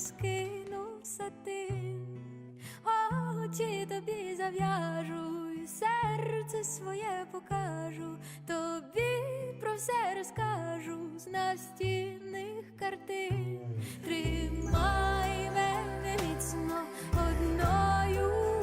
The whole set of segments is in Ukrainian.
розкинув ти, Очі тобі зав'яжу, і серце своє покажу, тобі про все розкажу з настінних картин. Тримай мене міцно одною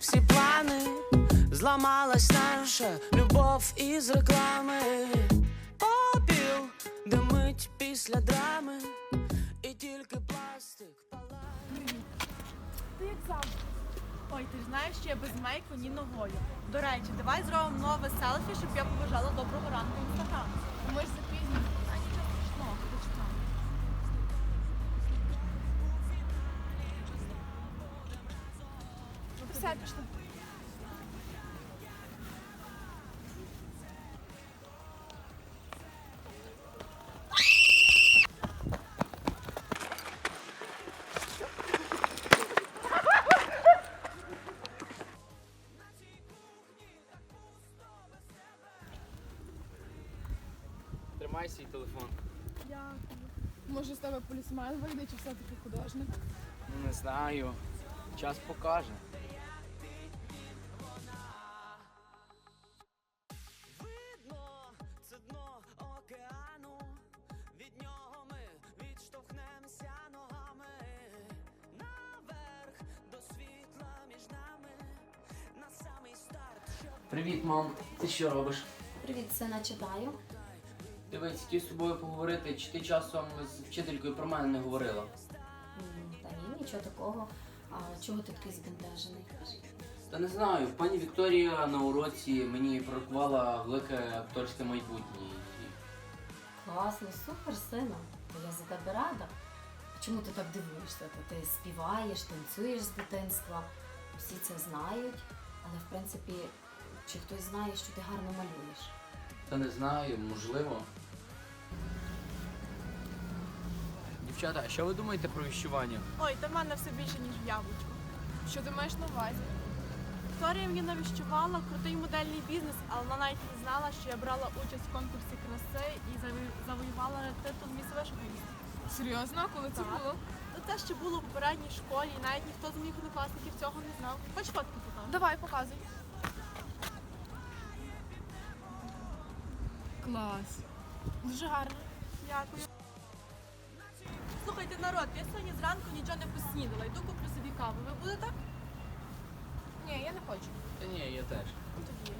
всі плани, зламалась наша любов із реклами. Попіл димить після драми, і тільки пластик палає. Ти як завжди. Ой, ти ж знаєш, що я без мейку ні ногою. До речі, давай зробимо нове селфі, щоб я побажала доброго ранку інстаграм. Ми ж Тримай свій телефон. Дякую. Може, з тебе полісмен вийде, чи все-таки художник? Ну, Не знаю. Час покаже. Видно, це дно океану, від нього ми відштовхнемося ногами наверх до світла між нами, на самий старт, Привіт, мам. Ти що робиш? Привіт, сина, читаю. Дивись, хотів з тобою поговорити, чи ти часом з вчителькою про мене не говорила? М, Та ні, нічого такого. А чого ти такий збентежений? Та не знаю, пані Вікторія на уроці мені пророкувала велике акторське майбутнє. І Класно, супер, сина. Я за тебе рада. Чому ти так дивуєшся? Та ти співаєш, танцюєш з дитинства, всі це знають, але в принципі, чи хтось знає, що ти гарно малюєш? Та не знаю, можливо. Дівчата, а що ви думаєте про віщування? Ой, та в мене все більше, ніж в яблучку. Що ти маєш на увазі? Вікторія мені навіщувала крутий модельний бізнес, але вона навіть не знала, що я брала участь в конкурсі краси і завоювала титул міс Вишгородськ. Серйозно, коли це Так. було? Ну те, що було в попередній школі, і навіть ніхто з моїх однокласників цього не знав. Хоч фотки покажу. Давай, показуй. Клас. Дуже гарно. Дякую. Слухайте, народ, я сьогодні зранку нічого не поснідала. Йду куплю собі каву. Ви будете? Ні, я не хочу. Та ні, я теж. Ну, Тоді.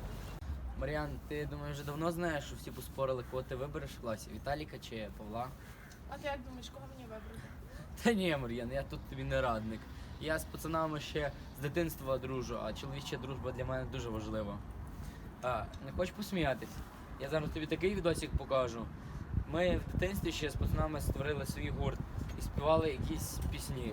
Мар'ян, ти думаю, вже давно знаєш, що всі поспорили, кого ти вибереш в класі? Віталіка чи Павла? А ти як думаєш, кого мені вибрати? Та ні, Мар'ян, я тут тобі не радник. Я з пацанами ще з дитинства дружу, а чоловіча дружба для мене дуже важлива. А, не хочеш посміятись? Я зараз тобі такий відосик покажу. Ми в дитинстві ще з пацанами створили свій гурт співали якісь пісні.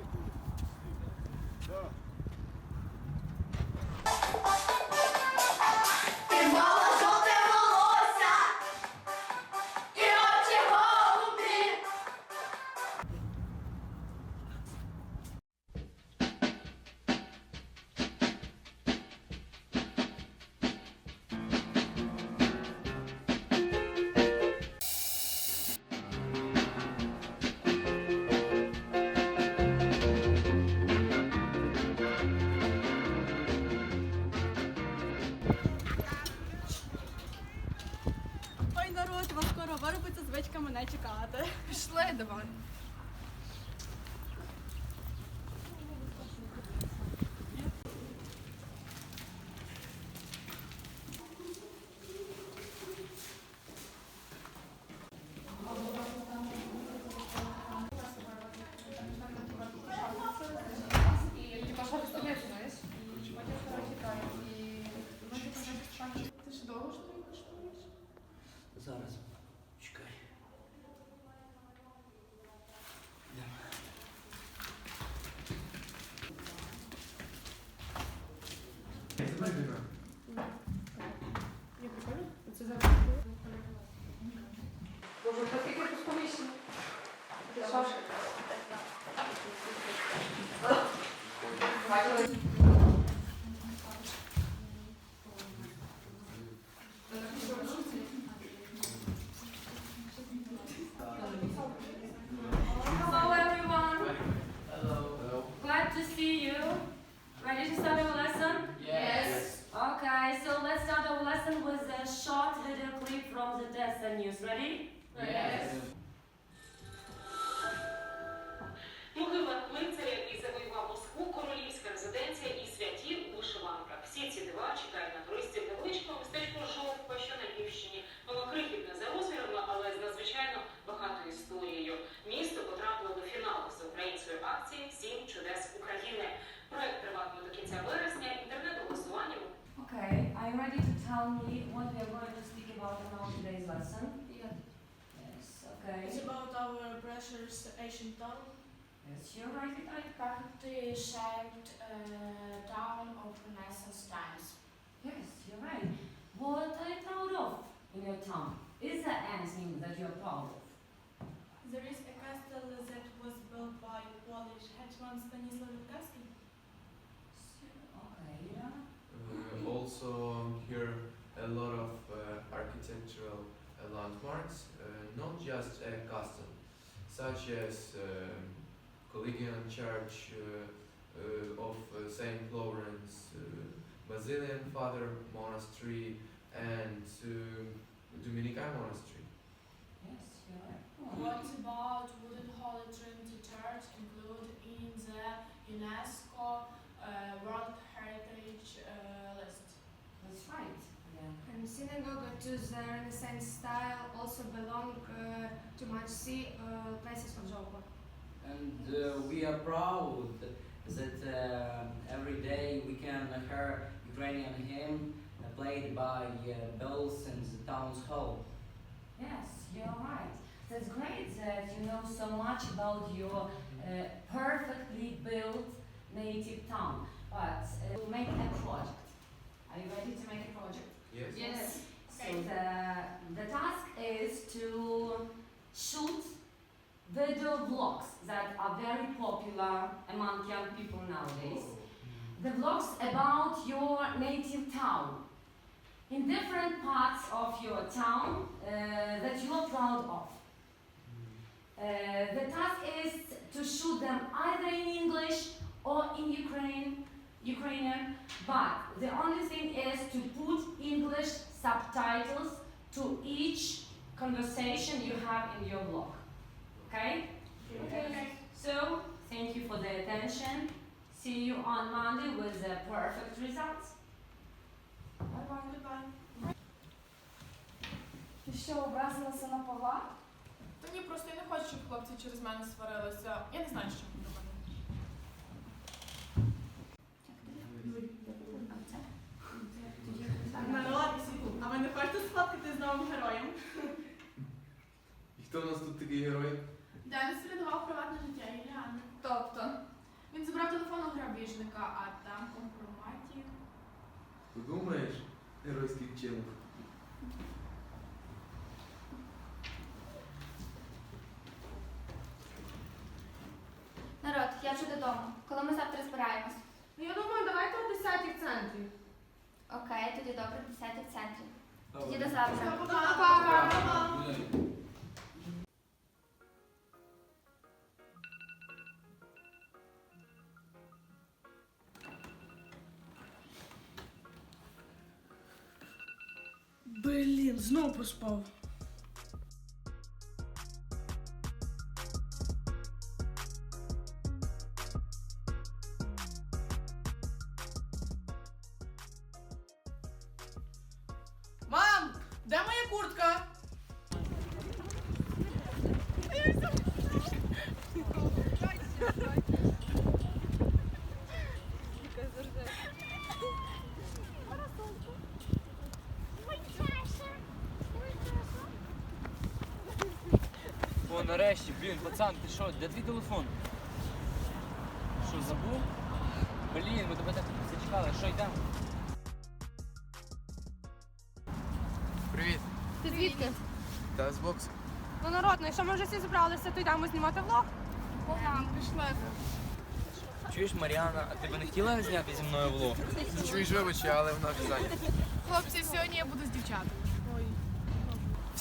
To tell me what we are going to speak about in our today's lesson? Yeah. Yes, okay. It's about our precious ancient town. Yes, you're right, right. perfectly shaped uh, town of Renaissance times. Yes, you're right. What are you proud of in your town? Is there anything that you're proud of? There is a castle that was built by Polish hetman Stanisław Lutowski. Okay, yeah. Uh, also here a lot of uh, architectural uh, landmarks, uh, not just a castle, such as um, Collegian Church uh, uh, of uh, Saint Lawrence, uh, Basilian Father Monastery, and uh, Dominican Monastery. Yes, you're right. Oh, What about Wooden Holy Trinity Church included in the UNESCO uh, World Heritage uh, list? That's right. Yeah. And synagogue to the Renaissance style also belong uh, to much see uh, places of Zhokwa. And uh, we are proud that uh, every day we can hear Ukrainian hymn played by uh, bells in the town's hall. Yes, you're right. That's great that you know so much about your uh, perfectly built native town. But uh, we'll make a project. Are you ready to make a project? Yes. Yes. So the, the task is to shoot video vlogs that are very popular among young people nowadays. The vlogs about your native town in different parts of your town uh, that you are proud of. Uh, the task is to shoot them either in English or in Ukraine, Ukrainian, but the only thing is to put English subtitles to each conversation you have in your blog. Okay? So, thank you for the attention. See you on Monday with the perfect results. Bye bye. Goodbye. Ти що, образилася на Павла? Та ні, просто я не хочу, щоб хлопці через мене сварилися. Я не знаю, що Геройський. Народ, я вже додому. Коли ми завтра збираємось? Ну я думаю, давайте о 10 в центрі. Окей, тоді добре, 10 в центрі. Тоді до завтра. Snow pros povos. Нарешті, блін, пацан, ти що, де твій телефон? Що, забув? Блін, ми тебе так зачекали, що йдемо? Привіт, Ти звідки? та з боксу. Ну народ, ну якщо ми вже всі зібралися, то йдемо знімати влог. Пішли. Чуєш, Маріана, а ти би не хотіла зняти зі мною влог? Чуєш, вибачте, але вона вже зайнята. Хлопці, сьогодні я буду з дівчатами.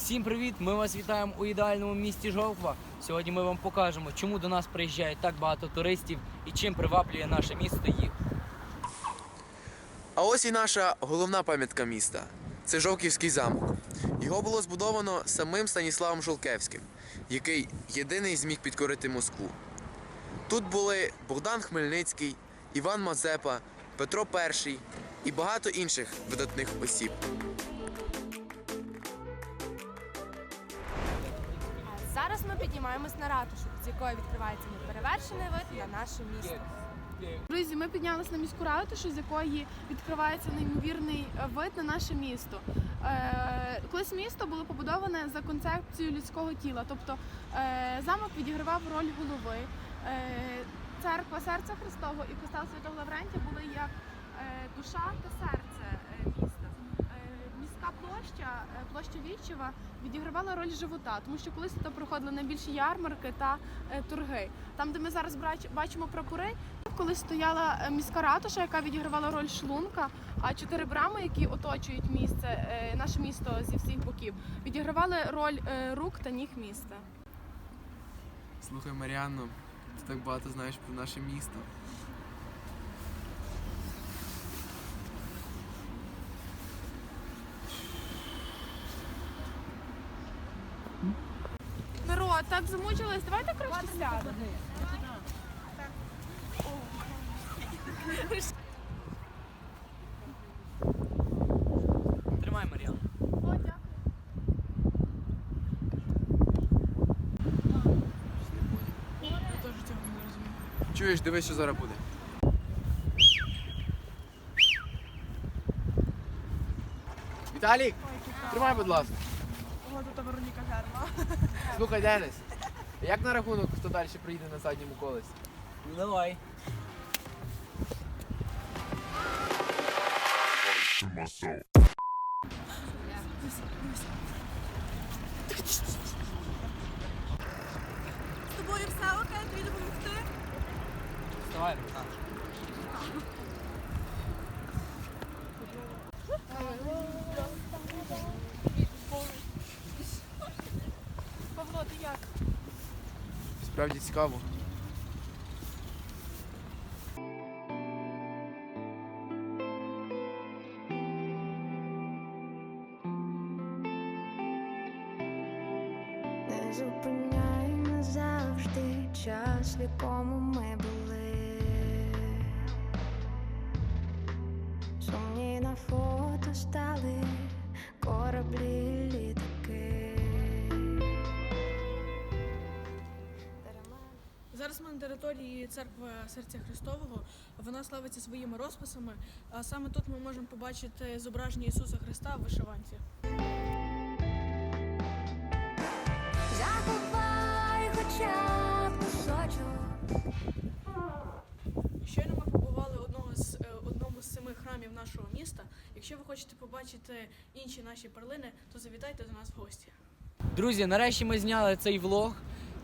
Всім привіт! Ми вас вітаємо у ідеальному місті Жовква. Сьогодні ми вам покажемо, чому до нас приїжджає так багато туристів і чим приваблює наше місто їх. А ось і наша головна пам'ятка міста. Це Жовківський замок. Його було збудовано самим Станіславом Жолкевським, який єдиний зміг підкорити Москву. Тут були Богдан Хмельницький, Іван Мазепа, Петро І і багато інших видатних осіб. Ми піднімаємось на ратушу, з якої відкривається неперевершений вид на наше місто. Друзі, ми піднялися на міську ратушу, з якої відкривається неймовірний вид на наше місто. Е, колись місто було побудоване за концепцією людського тіла, тобто е, замок відігравав роль голови. Е, церква серця Христового і костел Святого Лаврентія були як душа та серце е, міста. Е, міська площа, е, площа Вічева відігравала роль живота, тому що колись тут проходили найбільші ярмарки та е, торги. Там, де ми зараз бачимо прапори, коли стояла е, міська ратуша, яка відігравала роль шлунка, а чотири брами, які оточують місце, наше місто зі всіх боків, відігравали роль рук та ніг міста. Слухай, Маріанно, ти так багато знаєш про наше місто. Народ, так замучились, давайте краще сядемо. Тримай, розумію. Чуєш, дивись, що зараз буде. Віталік, тримай, будь ласка. Ого, тут Вероніка Герма. Слухай, Денис, як на рахунок, хто далі приїде на задньому колесі? Ну давай. З тобою все окей, тобі допомогти? Вставай, Руслан. Павло, ти як? Справді цікаво. Вона славиться своїми розписами. А саме тут ми можемо побачити зображення Ісуса Христа в вишиванці. Заховай хоча б кусочок. Щойно ми побували одного з е, одному з семи храмів нашого міста. Якщо ви хочете побачити інші наші перлини, то завітайте до нас в гості. Друзі, нарешті ми зняли цей влог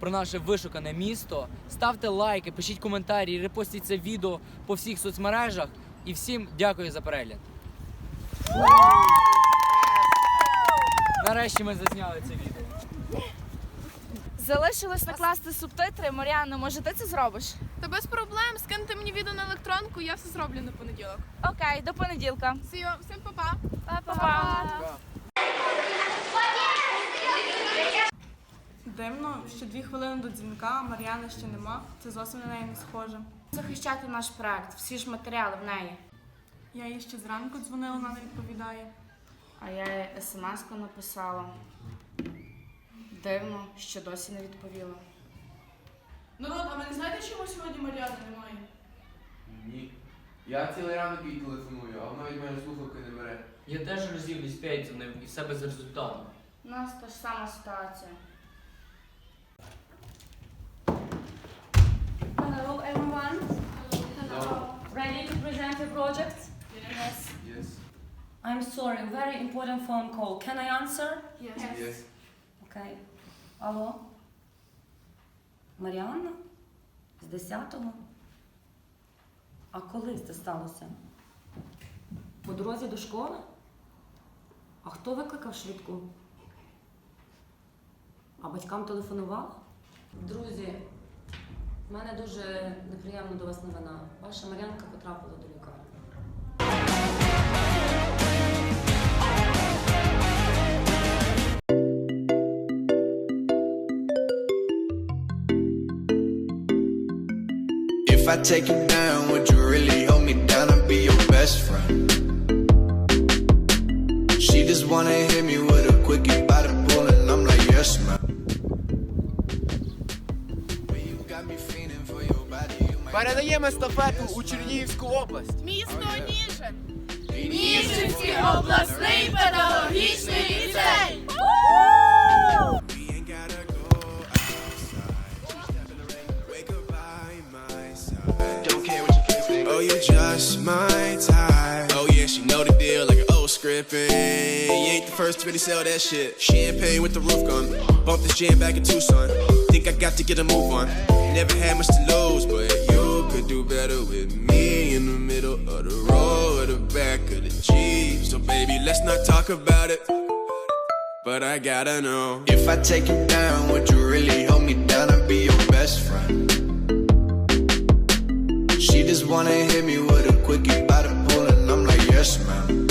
про наше вишукане місто. Ставте лайки, пишіть коментарі, репостіть це відео по всіх соцмережах. І всім дякую за перегляд. Нарешті ми зазняли це відео. Залишилось накласти субтитри. Маріанно, може ти це зробиш? Та без проблем, скиньте мені відео на електронку, я все зроблю на понеділок. Окей, до понеділка. Всім, всім па-па! Па-па. Дивно, що дві хвилини до дзвінка, а Мар'яни ще нема. Це зовсім на неї не схоже. Захищати наш проект, всі ж матеріали в неї. Я їй ще зранку дзвонила, вона не відповідає. А я їй смс-ку написала. Дивно, що досі не відповіла. Народ, а ви не знаєте, чому сьогодні Мар'яни немає? Ні. Я цілий ранок їй телефоную, а вона від мене слухавки не бере. Я теж разів десь п'ять і все без результату. У нас та ж сама ситуація. Hello everyone. Hello. Ready to present your project? Yes. Yes. I'm sorry, very important phone call. Can I answer? Yes. Окей. Алло? Маріанна? З 10-го? А коли це сталося? По дорозі до школи? А хто викликав швидку? А батькам телефонувала? Друзі, в мене дуже неприємна до вас новина. Ваша Мар'янка потрапила до лікарні. If I take you down, would you really hold me down and be your best friend? She just wanna Передаємо естафету у Чернігівську область. Місто Ніжин. Ніжинський обласний педагогічний ліцей! We ain't gotta go outside. Wake up by my side. Don't care what you can say. Oh, you just my type. Oh yeah, she know the deal like an old scripting. You ain't the first to really sell that shit. Champagne with the roof gun. Bump this jam back in Tucson. Think I got to get a move on. Never had much to lose, but you could do better with me in the middle of the road or the back of the Jeep. So baby, let's not talk about it. But I gotta know If I take you down, would you really hold me down and be your best friend? She just wanna hit me with a quickie by the pool, and I'm like, yes, ma'am.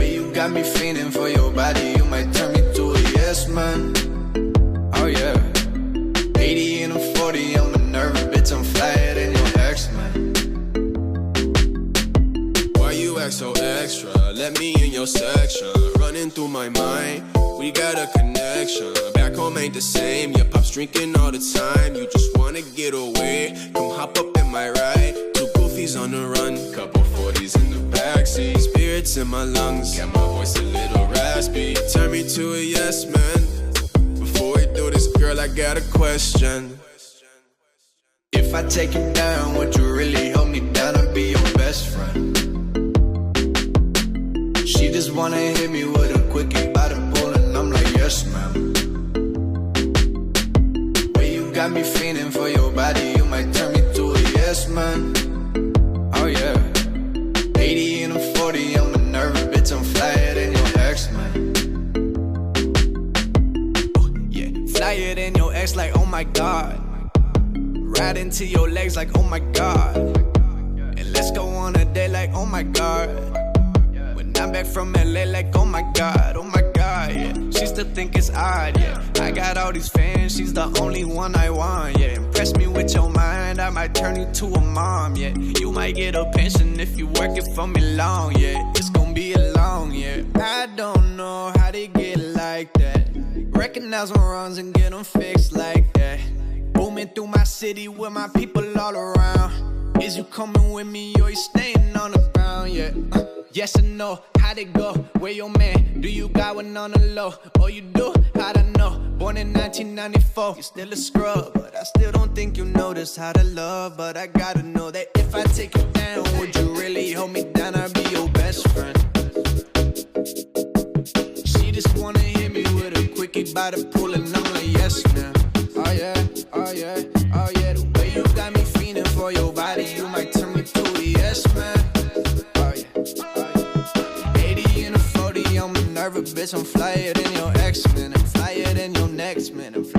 You got me fiending for your body, you might turn me to a yes, man. Extra? Let me in your section. Running through my mind, we got a connection. Back home ain't the same. Your pop's drinking all the time. You just wanna get away. Come hop up in my ride. Two goofies on the run, couple 40s in the backseat. Spirits in my lungs, got my voice a little raspy. Turn me to a yes man. Before we do this, girl, I got a question. If I take you down, would you really hold me down and be your best friend? Wanna hit me with a quickie by the pool, and I'm like, yes, ma'am. Well, you got me fiending for your body, you might turn me to a yes, man. Oh, yeah. 80 and a 40, I'm a nervous bitch, I'm flyer than your ex, man. Oh, yeah, flyer than your ex, like, oh my god. Right into your legs, like, oh my god. And let's go on a date, like, oh my god. I'm back from LA, like, oh my god, oh my god, yeah. She still think it's odd, yeah. I got all these fans, she's the only one I want, yeah. Impress me with your mind, I might turn you to a mom, yeah. You might get a pension if you work it for me long, yeah. It's gonna be a long, yeah. I don't know how they get like that. Recognize my wrongs and get them fixed like that. Booming through my city with my people all around. Is you coming with me or you staying on the ground? Yeah. Uh, yes or no? How'd it go? Where your man? Do you got one on the low? Oh, you do? How'd I know? Born in 1994. You still a scrub, but I still don't think you notice how to love. But I gotta know that if I take you down, would you really hold me down? I'd be your best friend. She just wanna hit me with a quickie by the pool, and I'm like, yes, man. Oh yeah, oh yeah, oh yeah. The way you got me fiending for your bitch, I'm flyer than your ex, man. I'm flyer than your next, man. I'm.